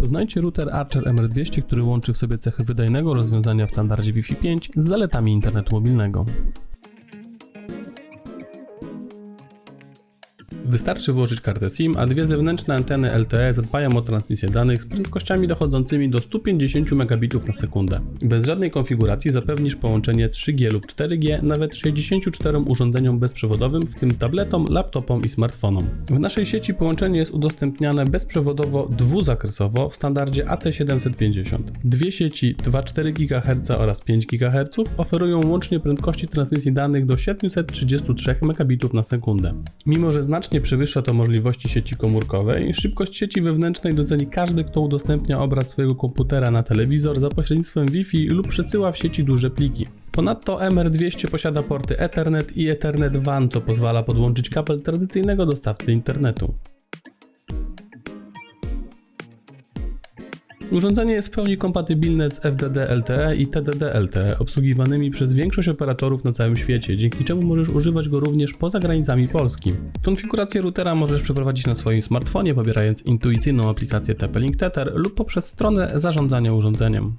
Poznajcie router Archer MR200, który łączy w sobie cechy wydajnego rozwiązania w standardzie Wi-Fi 5 z zaletami internetu mobilnego. Wystarczy włożyć kartę SIM, a dwie zewnętrzne anteny LTE zadbają o transmisję danych z prędkościami dochodzącymi do 150 megabitów na sekundę. Bez żadnej konfiguracji zapewnisz połączenie 3G lub 4G nawet 64 urządzeniom bezprzewodowym, w tym tabletom, laptopom i smartfonom. W naszej sieci połączenie jest udostępniane bezprzewodowo dwuzakresowo w standardzie AC750. Dwie sieci 2,4 GHz oraz 5 GHz oferują łącznie prędkości transmisji danych do 733 megabitów na sekundę. Mimo, że znacznie przewyższa to możliwości sieci komórkowej, szybkość sieci wewnętrznej doceni każdy, kto udostępnia obraz swojego komputera na telewizor za pośrednictwem Wi-Fi lub przesyła w sieci duże pliki. Ponadto MR200 posiada porty Ethernet i Ethernet WAN, co pozwala podłączyć kabel tradycyjnego dostawcy internetu. Urządzenie jest w pełni kompatybilne z FDD LTE i TDD LTE, obsługiwanymi przez większość operatorów na całym świecie, dzięki czemu możesz używać go również poza granicami Polski. Konfigurację routera możesz przeprowadzić na swoim smartfonie, pobierając intuicyjną aplikację TP-Link Tether lub poprzez stronę zarządzania urządzeniem.